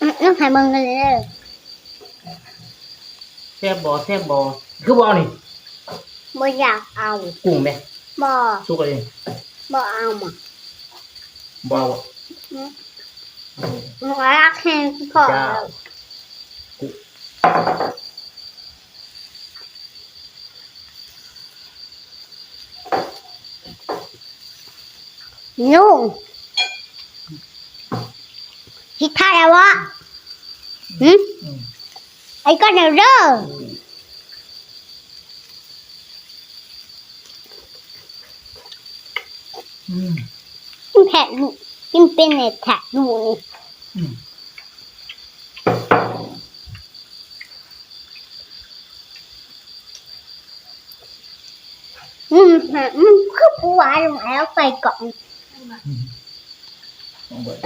อืมน้องหายเบิ่งกันเลยเด้อแซ่บบ่แซ่บบ่คือ บ่เอานี่บ่อยากเอากุ้งแม่บ่สุกเลยบ่เอามาบ่เอาบ่หนูรักแค่พอจ้าแล้วนุ่งคิดท่าแล้ววะหืมอืมไอ้ก็เดี๋ยวเด้ออืมกินแผะลูกกินเป็นเน็ตแผะลูกนี่อืมอืมฮะอืมคือปูหวานลงแล้วไปก่อนลองเบิด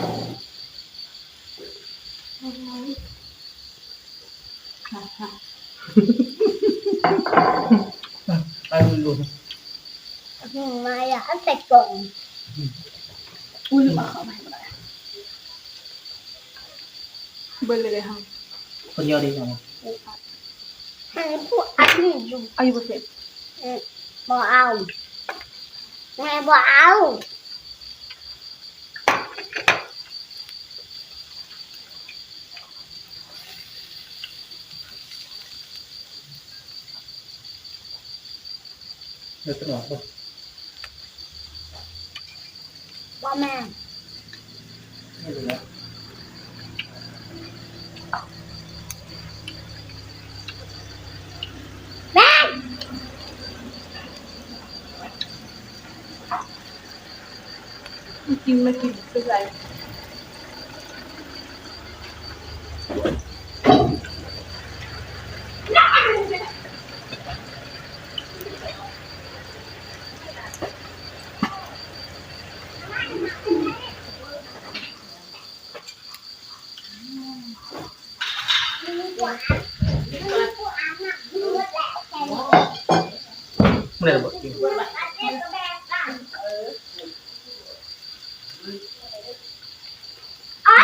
ไปดูดูอืมาอยากให้ไปก่อนอุ้ยมาเข้าไปหมดเลยเบิ่งเลยเลยค่ะคนเดียวดีจังวะให้ผู้อันนี้อยู่อายุเปอร์เซ็นต์บ่เอาแม่บ่เอา เดี๋ยวจะหนอก บ่บ่แม่ไม่รู้แล้วแม่กินมากินเป็นไรไม่ได้บ่กินไอ้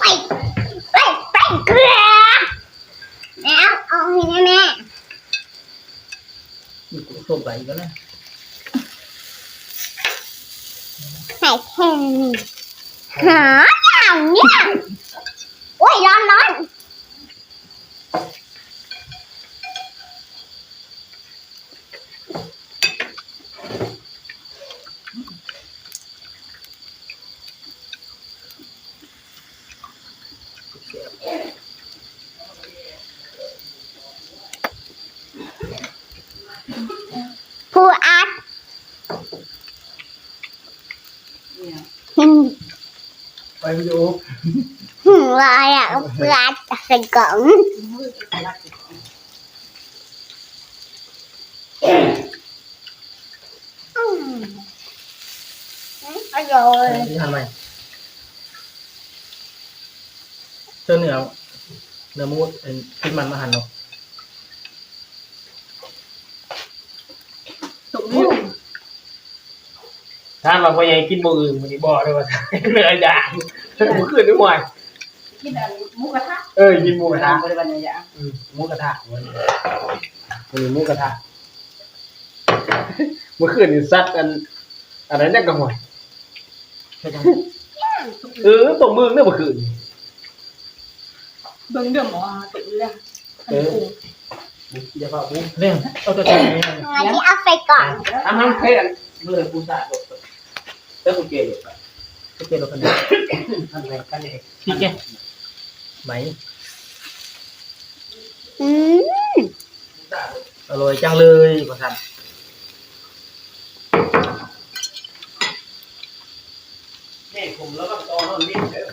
ไปไปไปเกลือแม่เอาให้แม่มีกุ้งส้มไหลก็นะใส่แค่นี้หาอย่างเนี้ยโอ้ยร้อนร้อน ผู้อัดเนี่ยหินไปวิดีโอ เจ้าเนื้อเนื้อหมูเอ็นกินมันมาหั่นเนาะตกนี่ถ้าเราพยายามกินบ่อื่นมันนี่บ่ได้ว่าเนื้อย่างฉันบ่ขึ้นด้วยมวยกินอันหมูกระทะเออกินหมูกระทะบริวารเนี่ยอืมหมูกระทะวันนี้วันนี้หมูกระทะเมื่อคืนนี่ซัดอันอะไรเนี่ยกังวลเออตรงมือเนี่ยเมื่อคืน เบิ่งเดือดหมอตกเลยอันนี้กุ้งอย่าพาบุ้งเนี่ยเอาตัวจริงเนี่ยอันนี้เอาไปก่อนทำทำเพลนเมื่อกูสาดแล้วกูเกลียดกูเกลียดเราคนเดียวทำอะไรกันเองพี่แกไหมอืมอร่อยจังเลยประทันนี่ผมแล้วก็ตอนนั้นนี่เดี๋ยว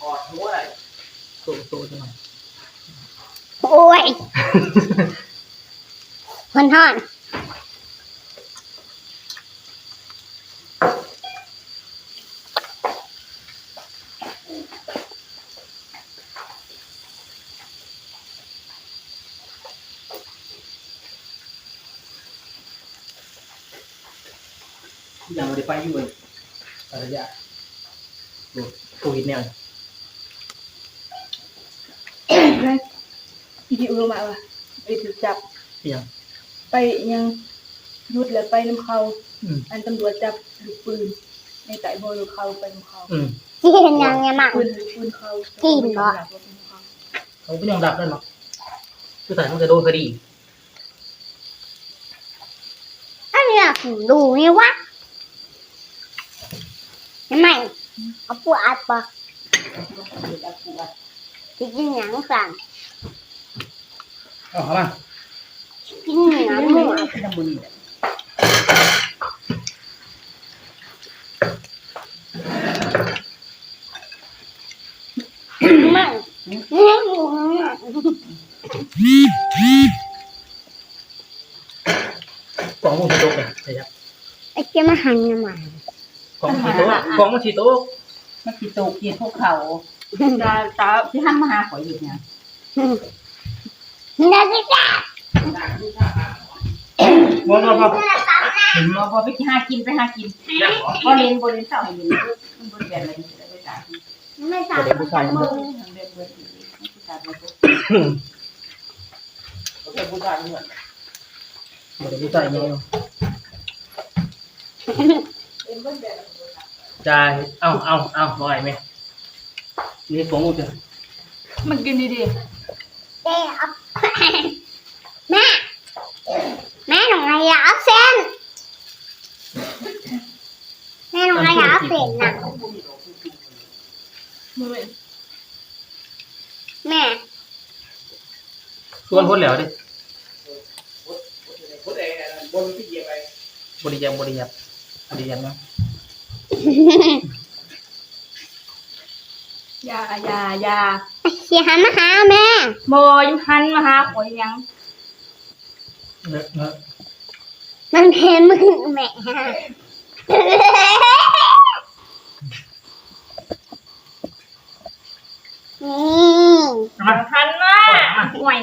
กอดหัวอะไร โตโตจังเลยโอ้ยมันทอนๆยังไม่ได้ไปอยู่เลยอะไรยะดูโควิดแนว อีที่รู้มาว่าไปถูกจับเพียง ไปยังยุดแล้วไปน้ำเขาอืม อันตำรวจจับลูกปืนในไต่โบลูกเขาไปน้ำเขาอืมที่เห็นยังไงมั่ง ปืนปืนเขาจริงเหรอ เขาไม่ยอมรับนั่นหรอกคือแต่มันจะโดนคดีอันนี้ผมดูนี่วะยังไงเอาปูอัดปะจะ กินหยังสั่งเอาเข้ามากินเหนือหมูเป็นน้ำมันนี่แหละมั่งเนี่ยหมูกองมันชีโต๊ะเลยใช่ครับไอ้เจ้ามาหันยังไงกองมันชีโต๊ะกองมันชีโต๊ะมันติดตกกินพวกเขา ตาตาที่ห้ามมาหาข่อยอยู่เนี่ยนี่สิจ้าบอลบอลบอลเราพอไปหากินไปหากินก็เรียนบริเวณเสาให้เรียนมันบริเวณอะไรนี่ไปสาไม่สั่งเด็กผู้ชายมันเรียนเรียนเรียนไม่ใช่การเรียนเขาเป็นผู้ชายเหมือนเด็กผู้ชายเนี่ยจ่ายเอาเอาเอาหน่อยไหม นี่ผมจะมันกินดีเจ๊เอาแม่ แม่หนูไงอยากเอาเส้น แม่หนูไงอยากเอาเส้นน่ะๆมือแม่ชวนคนแล้วดิคนเองบนที่เหยียบไปบริยามบริยามบริยามนะ ยายายาเสียหันมาหาแม่โมยุหันมาหาข่อยยังเนอะเนอะมันเพนมือแม่นี่มาหันมาห่วย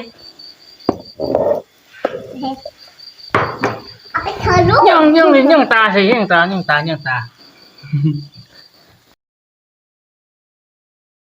เอาไปเธอะลูกยังยังยังตาใช่ยังตายังตายังตา